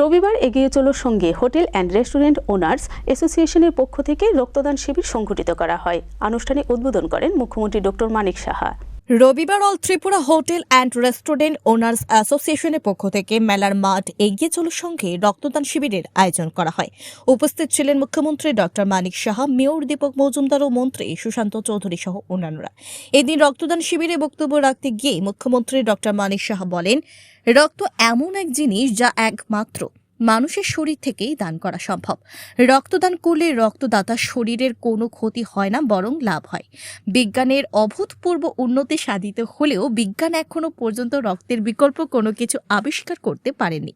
রবিবার এগিয়ে চলো সঙ্গে। হোটেল অ্যান্ড রেস্টুরেন্ট ওনার্স অ্যাসোসিয়েশনের পক্ষ থেকে রক্তদান শিবির সংঘটিত করা হয়। আনুষ্ঠানিক উদ্বোধন করেন মুখ্যমন্ত্রী ডক্টর মানিক সাহা। রবিবার all Tripura hotel and restaurant owners অ্যাসোসিয়েশনের পক্ষ থেকে মেলার মাঠ এগিয়ে চলার সঙ্গে রক্তদান শিবিরের আয়োজন করা হয়। উপস্থিত ছিলেন মুখ্যমন্ত্রী ডক্টর মানিক সাহা, মেয়র দীপক মজুমদার ও মন্ত্রী সুশান্ত চৌধুরী সহ অন্যান্যরা। এদিন রক্তদান শিবিরে বক্তব্য রাখতে গিয়ে মুখ্যমন্ত্রী ডক্টর মানিক সাহা বলেন, রক্ত এমন এক জিনিস যা একমাত্র মানুষের শরীর থেকেই দান করা সম্ভব। রক্তদান করলে রক্তদাতার শরীরের কোনো ক্ষতি হয় না, বরং লাভ হয়। বিজ্ঞানের অভূতপূর্ব উন্নতি সাধিত হলেও বিজ্ঞান এখনও পর্যন্ত রক্তের বিকল্প কোনো কিছু আবিষ্কার করতে পারেনি।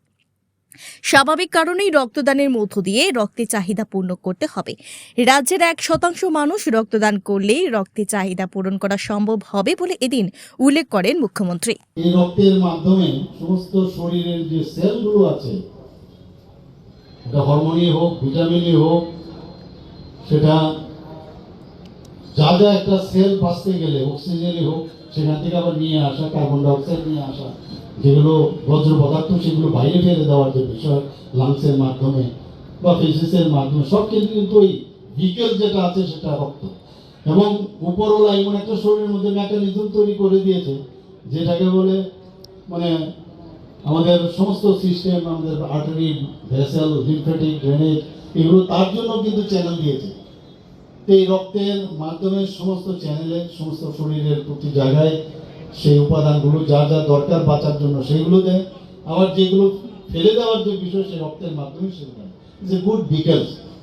স্বাভাবিক কারণেই রক্তদানের মধ্য দিয়ে রক্তের চাহিদা পূর্ণ করতে হবে। রাজ্যের এক শতাংশ মানুষ রক্তদান করলেই রক্তের চাহিদা পূরণ করা সম্ভব হবে বলে এদিন উল্লেখ করেন মুখ্যমন্ত্রী। এই রক্তের মাধ্যমে সমস্ত শরীরের যে সেলগুলো আছে এটা হরমোনই হোক, ভিটামিনই হোক, সেটা যা যা একটা সেল বাঁচতে গেলে, অক্সিজেনই হোক, সেখান থেকে আবার নিয়ে আসা কার্বন ডাইঅক্সাইড নিয়ে আসা, যেগুলো বজ্র পদার্থ, সেগুলো বাইরে ফেলে দেওয়ার যে বিষয় লাংসের মাধ্যমে বা ফিজিক্সের মাধ্যমে, সব কিন্তু কিন্তু ওই ভিকেল যেটা আছে, সেটা রক্ত। এবং উপরওয়ালা এমন একটা শরীরের মধ্যে মেকানিজম তৈরি করে দিয়েছে, যেটাকে বলে মানে আমাদের সমস্ত সিস্টেম আমাদের আর্টারি ভেসেল লিমফেটিক ড্রেনেজ এগুলো তার জন্য কিন্তু চ্যানেল দিয়েছে। এই রক্তের মাধ্যমে সমস্ত চ্যানেলে সমস্ত শরীরের প্রতি জায়গায় সেই উপাদানগুলো যা যা দরকার বাঁচার জন্য সেইগুলো দেয় আবার যেগুলো ফেলে দেওয়ার যে বিষয়, সেই রক্তের মাধ্যমে সেগুলো এ গুড বিকেলস